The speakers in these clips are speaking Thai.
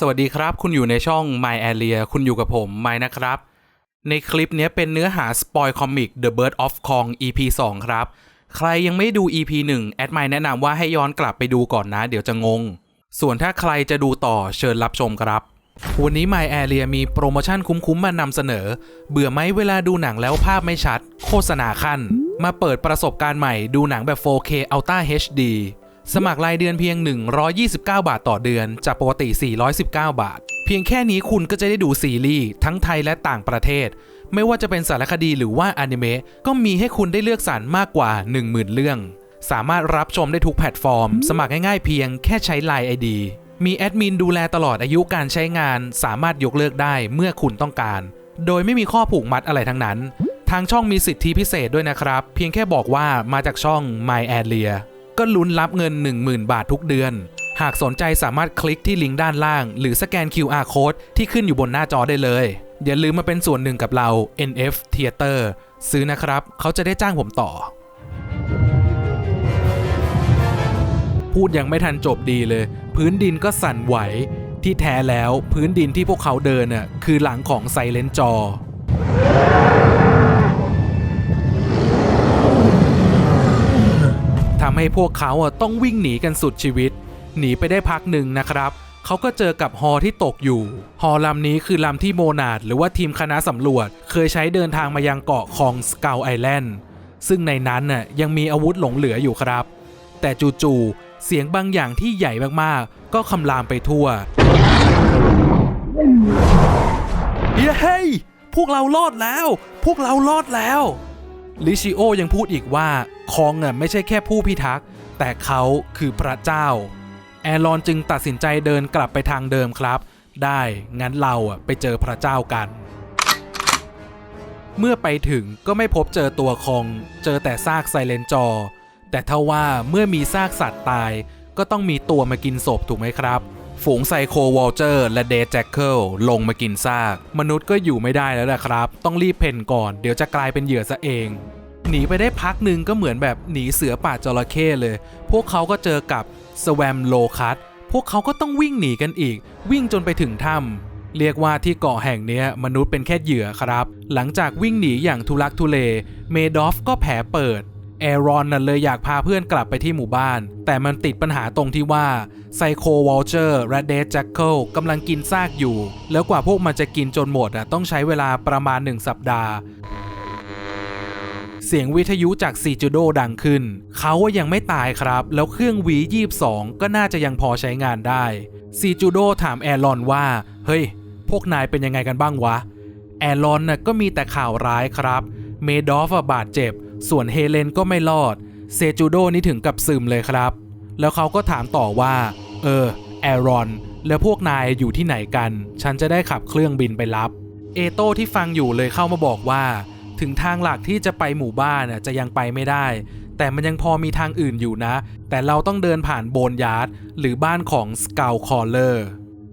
สวัสดีครับ คุณอยู่ในช่อง My Area คุณอยู่กับผมไมนะครับ ในคลิปนี้เป็นเนื้อหาสปอยคอมิก The Bird of Kong EP 2 ครับ ใครยังไม่ดู EP 1 แอดไมแนะนำว่าให้ย้อนกลับไปดูก่อนนะ เดี๋ยวจะงง ส่วนถ้าใครจะดูต่อเชิญรับชมครับ วันนี้ My Area มีโปรโมชั่นคุ้มๆมานำเสนอ เบื่อไหมเวลาดูหนังแล้วภาพไม่ชัด โฆษณาขั้น มาเปิดประสบการณ์ใหม่ดูหนังแบบ 4K Ultra HD สมัครรายเดือนเพียง 129 บาทต่อเดือน จากปกติ 419 บาท เพียงแค่นี้คุณก็จะได้ดูซีรีส์ทั้งไทยและต่างประเทศ ไม่ว่าจะเป็นสารคดีหรือว่าอนิเมะก็มีให้คุณได้เลือกสรรมากกว่า 10,000 เรื่อง สามารถรับชมได้ทุกแพลตฟอร์ม สมัครง่ายๆเพียงแค่ใช้ Line ID มีแอดมินดูแลตลอดอายุการใช้งาน สามารถยกเลิกได้เมื่อคุณต้องการ โดยไม่มีข้อผูกมัดอะไรทั้งนั้น ทางช่องมีสิทธิพิเศษด้วยนะครับ เพียงแค่บอกว่ามาจากช่อง My Area ก็ลุ้นรับเงิน 10,000 บาททุกเดือน หากสนใจสามารถคลิกที่ลิงก์ด้านล่าง หรือสแกน QR code ที่ขึ้นอยู่บนหน้าจอได้เลย อย่าลืมมาเป็นส่วนหนึ่งกับเรา NF Theater ซื้อนะครับ เขาจะได้จ้างผมต่อ พูดยังไม่ทันจบดีเลย พื้นดินก็สั่นไหว ที่แท้แล้วพื้นดินที่พวกเขาเดินน่ะคือหลังของไซเลนจอำให้พวกเขาต้องวิ่งหนีกันสุดชีวิต หนีไปได้พักหนึ่งนะครับ เขาก็เจอกับฮอที่ตกอยู่ ฮอลำนี้คือลำที่โมนาดหรือว่าทีมคณะสำรวจ เคยใช้เดินทางมายังเกาะของสกาวไอแลนด์ซึ่งในนั้นน่ะยังมีอาวุธหลงเหลืออยู่ครับ แต่จู่ๆเสียงบางอย่างที่ใหญ่มากๆ ก็คำรามไปทั่วเย้ยพวกเรารอดแล้ว พวกเรารอดแล้ว ลิชิโอยังพูดอีกว่าคองอะไม่ใช่แค่ผู้พิทักษ์ แต่เขาคือพระเจ้า แอรอนจึงตัดสินใจเดินกลับไปทางเดิมครับ ได้งั้นเราอะไปเจอพระเจ้ากัน เมื่อไปถึงก็ไม่พบเจอตัวคอง เจอแต่ซากไซเลนจอ แต่ถ้าว่าเมื่อมีซากสัตว์ตาย ก็ต้องมีตัวมากินศพถูกไหมครับ ฝูงไซโควอลเจอร์และเดย์แจ็คเกิลลงมากินซาก มนุษย์ก็อยู่ไม่ได้แล้วนะครับ ต้องรีบเพ่นก่อนเดี๋ยวจะกลายเป็นเหยื่อซะเองหนีไปได้พักหนึ่งก็เหมือนแบบหนีเสือป่าจระเข้เลย พวกเขาก็เจอกับสแวมโลคัสพวกเขาก็ต้องวิ่งหนีกันอีก วิ่งจนไปถึงถ้ำเรียกว่าที่เกาะแห่งนี้มนุษย์เป็นแค่เหยื่อครับ หลังจากวิ่งหนีอย่างทุลักทุเล เมดอฟก็แผลเปิด แอรอนน่ะเลยอยากพาเพื่อนกลับไปที่หมู่บ้าน แต่มันติดปัญหาตรงที่ว่าไซโควอลเจอร์และเดดแจ็คเกิลกำลังกินซากอยู่ แล้วกว่าพวกมันจะกินจนหมดอะต้องใช้เวลาประมาณ 1 สัปดาห์ เสียงวิทยุจากซีจูโดดังขึ้น เขาว่ายังไม่ตายครับ แล้วเครื่องวี22ก็น่าจะยังพอใช้งานได้ซีจูโดถามแอรอนว่า เฮ้ย พวกนายเป็นยังไงกันบ้างวะ แอรอนน่ะก็มีแต่ข่าวร้ายครับ เมดอฟบาดเจ็บ ส่วนเฮเลนก็ไม่รอด เซจูโดนี่ถึงกับซึมเลยครับ แล้วเขาก็ถามต่อว่า เออ แอรอน แล้วพวกนายอยู่ที่ไหนกัน ฉันจะได้ขับเครื่องบินไปรับ เอโต้ที่ฟังอยู่เลยเข้ามาบอกว่า ถึงทางหลักที่จะไปหมู่บ้านน่ะจะยังไปไม่ได้ แต่มันยังพอมีทางอื่นอยู่นะ แต่เราต้องเดินผ่านโบนยาร์ดหรือบ้านของสกาวคอลเลอร์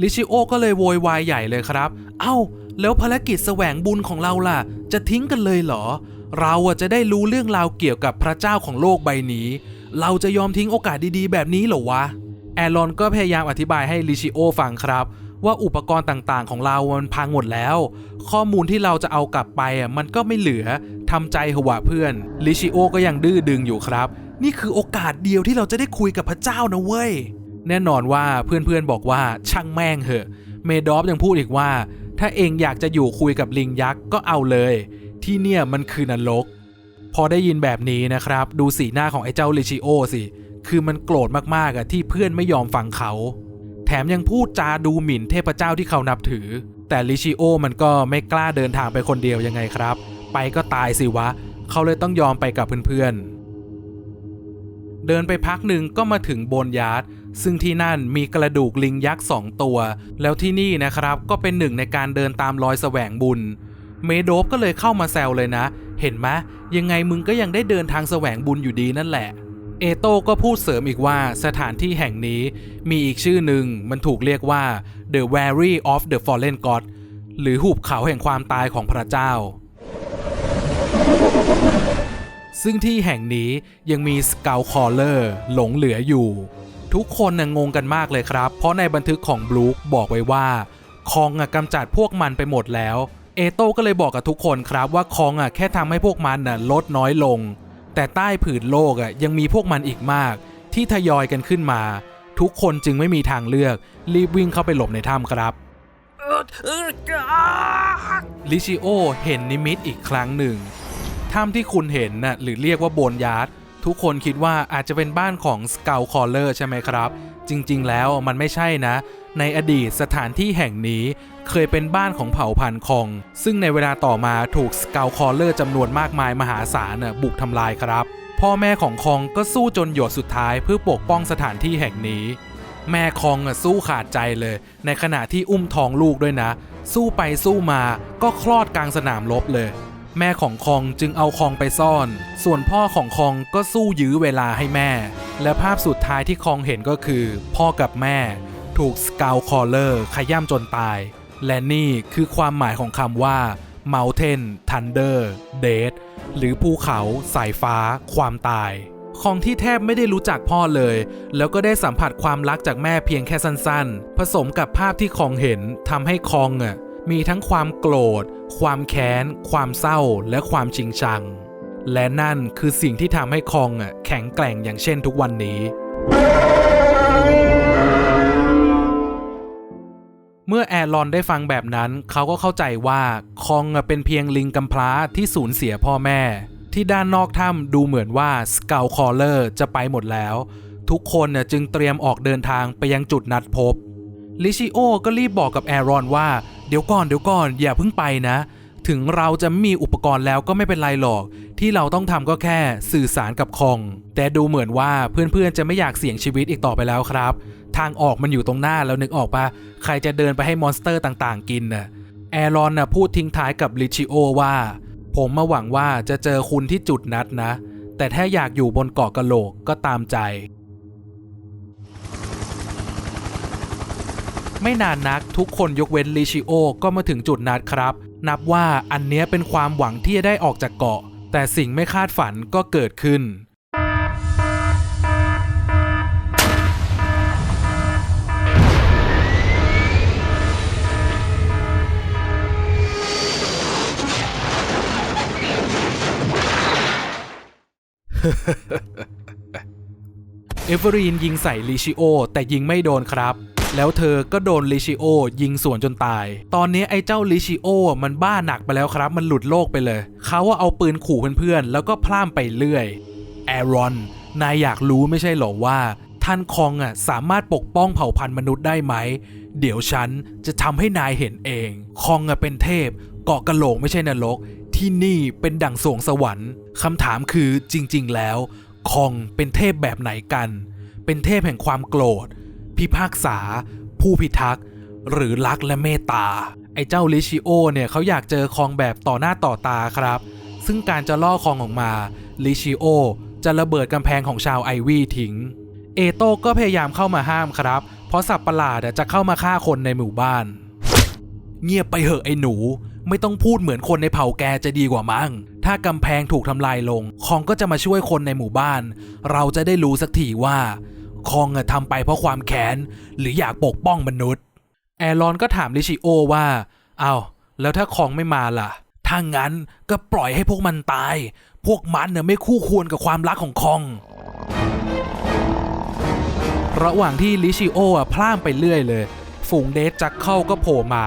ลิชิโอก็เลยโวยวายใหญ่เลยครับ เอ้า แล้วภารกิจแสวงบุญของเราล่ะ จะทิ้งกันเลยเหรอ เราจะได้รู้เรื่องราวเกี่ยวกับพระเจ้าของโลกใบนี้ เราจะยอมทิ้งโอกาสดีๆ แบบนี้เหรอวะ แอรอนก็พยายามอธิบายให้ลิชิโอฟังครับ ว่าอุปกรณ์ต่างๆ ของเรามันพังหมดแล้ว ข้อมูลที่เราจะเอากลับไปอะมันก็ไม่เหลือทำใจเหวะเพื่อนลิชิโอก็ยังดื้อดึงอยู่ครับ นี่คือโอกาสเดียวที่เราจะได้คุยกับพระเจ้านะเว้ยแน่นอนว่าเพื่อนๆบอกว่าช่างแม่งเหอะ เมดอฟยังพูดอีกว่า ถ้าเองอยากจะอยู่คุยกับลิงยักษ์ก็เอาเลย ที่เนี่ยมันคือนรก พอได้ยินแบบนี้นะครับ ดูสีหน้าของไอ้เจ้าลิชิโอสิ คือมันโกรธมากๆอะที่เพื่อนไม่ยอมฟังเขา แถมยังพูดจาดูหมิ่นเทพเจ้าที่เขานับถือ แต่ลิชิโอมันก็ไม่กล้าเดินทางไปคนเดียวยังไงครับ ไปก็ตายสิวะ เขาเลยต้องยอมไปกับเพื่อนๆ เดินไปพักหนึ่งก็มาถึงโบนยาร์ดซึ่งที่นั่นมีกระดูกลิงยักษ์สองตัว แล้วที่นี่นะครับก็เป็นหนึ่งในการเดินตามรอยแสวงบุญ เมโดฟก็เลยเข้ามาแซวเลยนะ เห็นไหมยังไงมึงก็ยังได้เดินทางแสวงบุญอยู่ดีนั่นแหละ เอโต้ก็พูดเสริมอีกว่าสถานที่แห่งนี้มีอีกชื่อหนึ่งมันถูกเรียกว่า The Valley of the Fallen God หรือหุบเขาแห่งความตายของพระเจ้า ซึ่งที่แห่งนี้ยังมีสกาวคอลเลอร์หลงเหลืออยู่ ทุกคนน่ะงงกันมากเลยครับ เพราะในบันทึกของบลูคบอกไว้ว่า คองกำจัดพวกมันไปหมดแล้ว เอโต้ก็เลยบอกกับทุกคนครับว่าคองอะแค่ทำให้พวกมันน่ะลดน้อยลง แต่ใต้ผืนโลกอะยังมีพวกมันอีกมาก ที่ทยอยกันขึ้นมา ทุกคนจึงไม่มีทางเลือก รีบวิ่งเข้าไปหลบในถ้ำครับลิชิโอเห็นนิมิตอีกครั้งหนึ่งถ้ำที่คุณเห็นน่ะหรือเรียกว่าโบนยาร์ด ทุกคนคิดว่าอาจจะเป็นบ้านของสเกลคอลเลอร์ใช่ไหมครับ จริงๆ แล้วมันไม่ใช่นะ ในอดีตสถานที่แห่งนี้เคยเป็นบ้านของเผ่าพันธุ์คอง ซึ่งในเวลาต่อมาถูกสเกลคอลเลอร์จำนวนมากมายมหาศาลบุกทำลายครับ พ่อแม่ของคองก็สู้จนหยดสุดท้ายเพื่อปกป้องสถานที่แห่งนี้ แม่คองสู้ขาดใจเลย ในขณะที่อุ้มท้องลูกด้วยนะ สู้ไปสู้มาก็คลอดกลางสนามรบเลย แม่ของคองจึงเอาคองไปซ่อน ส่วนพ่อของคองก็สู้ยื้อเวลาให้แม่ และภาพสุดท้ายที่คองเห็นก็คือ พ่อกับแม่ ถูกสกาวคอเลอร์ขย่ำจนตาย และนี่คือความหมายของคำว่า Mountain Thunder Death หรือภูเขา สายฟ้า ความตาย คองที่แทบไม่ได้รู้จักพ่อเลย แล้วก็ได้สัมผัสความรักจากแม่เพียงแค่สั้นๆ ผสมกับภาพที่คองเห็นทำให้คองอะ มีทั้งความโกรธ ความแค้น ความเศร้า และความจริงชัง และนั่นคือสิ่งที่ทำให้คองอะแข็งแกร่งอย่างเช่นทุกวันนี้ เมื่อแอรอนได้ฟังแบบนั้น เขาก็เข้าใจว่าคองอะเป็นเพียงลิงกำพร้าที่สูญเสียพ่อแม่ ที่ด้านนอกถ้ำดูเหมือนว่าสเกลคอลเลอร์จะไปหมดแล้ว ทุกคนน่ะจึงเตรียมออกเดินทางไปยังจุดนัดพบลิชิโอก็รีบบอกกับแอรอนว่า เดี๋ยวก่อนเดี๋ยวก่อนอย่าเพิ่งไปนะ ถึงเราจะม่มีอุปกรณ์แล้วก็ไม่เป็นไรหรอก ที่เราต้องทำก็แค่สื่อสารกับคอง แต่ดูเหมือนว่าเพื่อนๆจะไม่อยากเสี่ยงชีวิตอีกต่อไปแล้วครับ ทางออกมันอยู่ตรงหน้าแล้วนึกออกปะใครจะเดินไปให้มอนสเตอร์ต่างๆ กินน่ะแอรอนน่ะพูดทิ้งท้ายกับลิชิโอว่า ผมมาหวังว่าจะเจอคุณที่จุดนัดนะ แต่ถ้าอยากอยู่บนเกาะกะโหลกก็ตามใจ ไม่นานนักทุกคนยกเว้นลิชิโอก็มาถึงจุดนัดครับ นับว่าอันเนี้ยเป็นความหวังที่จะได้ออกจากเกาะ แต่สิ่งไม่คาดฝันก็เกิดขึ้นเอเวอรีนยิงใส่ลิชิโอแต่ยิงไม่โดนครับ แล้วเธอก็โดนลิชิโอยิงสวนจนตาย ตอนนี้ไอ้เจ้าลิชิโอมันบ้าหนักไปแล้วครับ มันหลุดโลกไปเลย เขาว่าเอาปืนขู่เพื่อนๆ แล้วก็พล่ามไปเรื่อยแอรอน นายอยากรู้ไม่ใช่หรอว่าท่านคองอะสามารถปกป้องเผ่าพันธุ์มนุษย์ได้ไหม เดี๋ยวฉันจะทำให้นายเห็นเอง คองอะเป็นเทพ เกาะกะโหลกไม่ใช่นรก ที่นี่เป็นดั่งสวงสวรรค์คำถามคือจริง ๆ แล้ว คองเป็นเทพแบบไหนกัน เป็นเทพแห่งความโกรธ พิพากษา ผู้พิทักษ์ หรือรักและเมตตา ไอ้เจ้าลิชิโอเนี่ยเขาอยากเจอคองแบบต่อหน้าต่อตาครับ ซึ่งการจะล่อคองออกมาลิชิโอจะระเบิดกำแพงของชาวไอวี่ทิ้ง เอโต้ก็พยายามเข้ามาห้ามครับ เพราะสัตว์ประหลาดจะเข้ามาฆ่าคนในหมู่บ้าน เงียบไปเหอะไอ้หนู ไม่ต้องพูดเหมือนคนในเผ่าแกจะดีกว่ามั้ง ถ้ากำแพงถูกทำลายลง คองก็จะมาช่วยคนในหมู่บ้าน เราจะได้รู้สักทีว่า คองทำไปเพราะความแค้นหรืออยากปกป้องมนุษย์ แอรอนก็ถามลิชิโอว่าเอาวแล้วถ้าคองไม่มาล่ะ ถ้างั้นก็ปล่อยให้พวกมันตาย พวกมันเนี่ยไม่คู่ควรกับความรักของคอง ระหว่างที่ลิชิโออะพล่ามไปเรื่อยเลย ฝูงเดทจักเข้าก็โผล่มา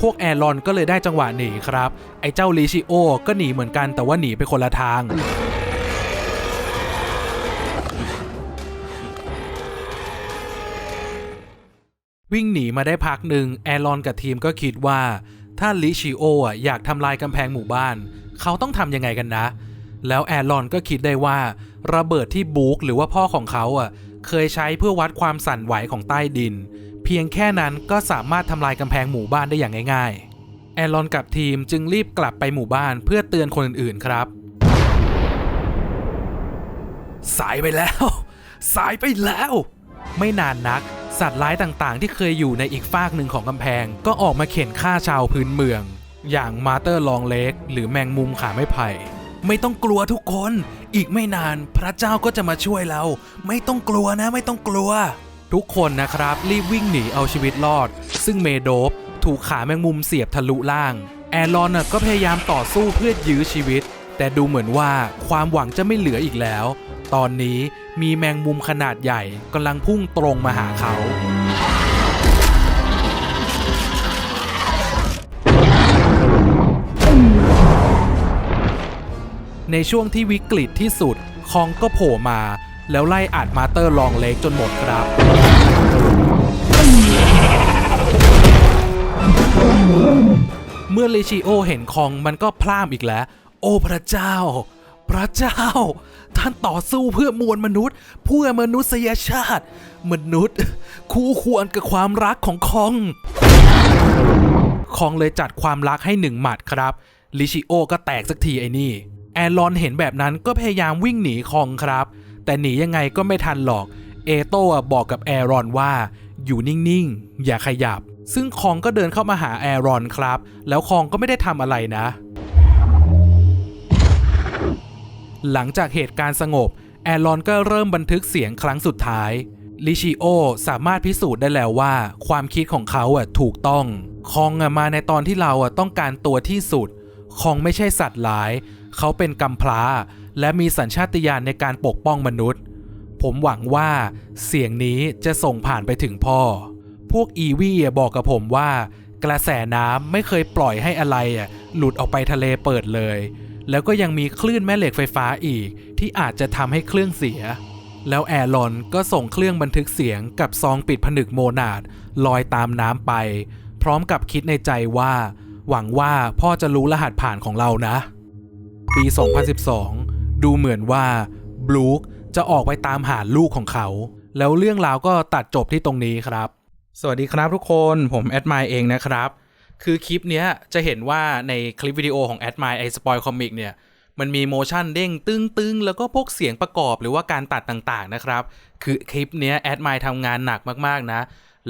พวกแอรอนก็เลยได้จังหวะหนีครับ ไอ้เจ้าลิชิโอก็หนีเหมือนกันแต่ว่าหนีไปคนละทาง วิ่งหนีมาได้พักหนึ่งแอรอนกับทีมก็คิดว่า ถ้าลิชิโออะอยากทำลายกำแพงหมู่บ้าน เขาต้องทำยังไงกันนะ แล้วแอรอนก็คิดได้ว่า ระเบิดที่บุ๊กหรือว่าพ่อของเขาอะเคยใช้เพื่อวัดความสั่นไหวของใต้ดิน เพียงแค่นั้นก็สามารถทำลายกำแพงหมู่บ้านได้อย่างง่าย ๆ แอรอนกับทีมจึงรีบกลับไปหมู่บ้านเพื่อเตือนคนอื่นๆครับ สายไปแล้ว สายไปแล้ว ไม่นานนัก สัตว์ร้ายต่างๆ ที่เคยอยู่ในอีกฟากหนึ่งของกำแพง ก็ออกมาเข็นฆ่าชาวพื้นเมือง อย่างมาเตอร์ลองเล็กหรือแมงมุมขาไม้ไผ่ไม่ต้องกลัวทุกคน อีกไม่นานพระเจ้าก็จะมาช่วยเรา ไม่ต้องกลัวนะไม่ต้องกลัว ทุกคนนะครับ รีบวิ่งหนีเอาชีวิตรอด ซึ่งเมโดฟถูกขาแมงมุมเสียบทะลุล่าง แอรอนก็พยายามต่อสู้เพื่อยื้อชีวิต แต่ดูเหมือนว่าความหวังจะไม่เหลืออีกแล้ว ตอนนี้มีแมงมุมขนาดใหญ่กำลังพุ่งตรงมาหาเขา ในช่วงที่วิกฤตที่สุด คองก็โผล่มา แล้วไล่อัดมาเตอร์ลองเล็กจนหมดครับเมื่อเลชิโอเห็นคองมันก็พลาดอีกแล้ว โอ้พระเจ้า พระเจ้า ท่านต่อสู้เพื่อมวลมนุษย์เพื่อมนุษยชาติ มนุษย์ คู่ควรกับความรักของคอง คองเลยจัดความรักให้หนึ่งหมัดครับ ลิชิโอก็แตกสักทีไอ้นี่ แอรอนเห็นแบบนั้นก็พยายามวิ่งหนีคองครับ แต่หนียังไงก็ไม่ทันหรอก เอโต้อะบอกกับแอรอนว่า อยู่นิ่งๆ อย่าขยับ ซึ่งคองก็เดินเข้ามาหาแอรอนครับ แล้วคองก็ไม่ได้ทำอะไรนะ หลังจากเหตุการณ์สงบ แอรอนก็เริ่มบันทึกเสียงครั้งสุดท้าย ลิชิโอสามารถพิสูจน์ได้แล้วว่า ความคิดของเขาอะถูกต้อง คองอะมาในตอนที่เราอะต้องการตัวที่สุด คองไม่ใช่สัตว์ร้าย เขาเป็นกำพร้า และมีสัญชาตญาณในการปกป้องมนุษย์ ผมหวังว่าเสียงนี้จะส่งผ่านไปถึงพ่อ พวกอีวี่บอกกับผมว่ากระแสน้ำไม่เคยปล่อยให้อะไรอะหลุดออกไปทะเลเปิดเลย แล้วก็ยังมีคลื่นแม่เหล็กไฟฟ้าอีก ที่อาจจะทำให้เครื่องเสีย แล้วแอรลอนก็ส่งเครื่องบันทึกเสียงกับซองปิดผนึกโมนาดลอยตามน้ำไป พร้อมกับคิดในใจว่า หวังว่าพ่อจะรู้รหัสผ่านของเรานะ ปี 2012 ดูเหมือนว่าบลูคจะออกไปตามหาลูกของเขา แล้วเรื่องราวก็ตัดจบที่ตรงนี้ครับ สวัสดีครับทุกคนผมแอดมายเองนะครับ คือคลิปเนี้ยจะเห็นว่าในคลิปวิดีโอของแอดมายไอสปอยคอมิกเนี่ยมันมีโมชั่นเด้งตึงๆ แล้วก็พวกเสียงประกอบหรือว่าการตัดต่างๆนะครับ คือคลิปเนี้ยแอดมายทำงานหนักมากๆนะ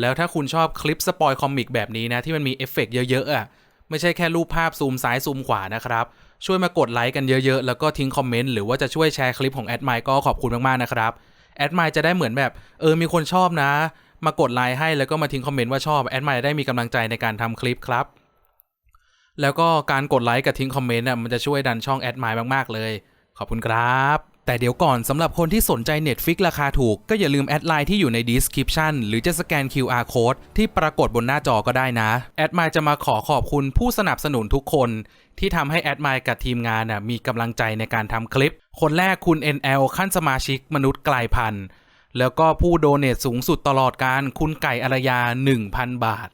แล้วถ้าคุณชอบคลิปสปอยคอมิกแบบนี้นะ ที่มันมีเอฟเฟกต์เยอะๆอะไม่ใช่แค่รูปภาพซูมซ้ายซูมขวานะครับ ช่วยมากดไลค์กันเยอะๆ แล้วก็ทิ้งคอมเมนต์หรือว่าจะช่วยแชร์คลิปของแอดมายก็ขอบคุณมากๆนะครับแอดมายจะได้เหมือนแบบ เออมีคนชอบนะ มากดไลค์ให้แล้วก็มาทิ้งคอมเมนต์ว่าชอบแอดมายได้มีกำลังใจในการทำคลิปครับ แล้วก็การกดไลค์กับทิ้งคอมเมนต์อะมันจะช่วยดันช่องแอดมายมากๆเลย ขอบคุณครับแต่เดี๋ยวก่อนสำหรับคนที่สนใจ Netflix ราคาถูก ก็อย่าลืมแอดไลน์ที่อยู่ใน description หรือจะสแกน QR code ที่ปรากฏบนหน้าจอก็ได้นะ แอดมายจะมาขอขอบคุณผู้สนับสนุนทุกคน ที่ทำให้แอดมายกับทีมงานน่ะมีกำลังใจในการทำคลิป คนแรกคุณ NL ขั้นสมาชิกมนุษย์กลายพันธุ์ แล้วก็ผู้โดเนตสูงสุดตลอดการคุณไก่อารยา 1,000 บาท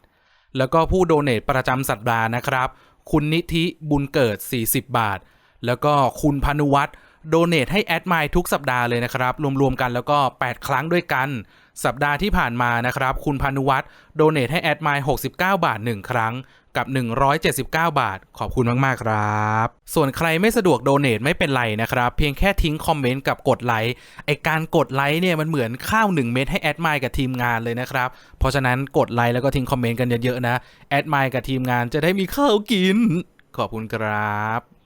แล้วก็ผู้โดเนตประจำสัปดาห์นะครับ คุณนิธิบุญเกิด 40 บาท แล้วก็คุณพานุวัตรโดเนตให้แอดไมล์ทุกสัปดาห์เลยนะครับ รวมๆกันแล้วก็ 8 ครั้งด้วยกัน สัปดาห์ที่ผ่านมานะครับ คุณพานุวัฒน์โดเนทให้แอดไมล์69 บาท 1 ครั้งกับ 179 บาท ขอบคุณมาก ๆ ครับ ส่วนใครไม่สะดวกโดเนทไม่เป็นไรนะครับ เพียงแค่ทิ้งคอมเมนต์กับกดไลค์ไอการกดไลค์เนี่ยมันเหมือนข้าว 1 เม็ดให้แอดไมล์กับทีมงานเลยนะครับ เพราะฉะนั้นกดไลค์แล้วก็ทิ้งคอมเมนต์กันเยอะ ๆ นะ แอดไมล์กับทีมงานจะได้มีข้าวกิน ขอบคุณครับ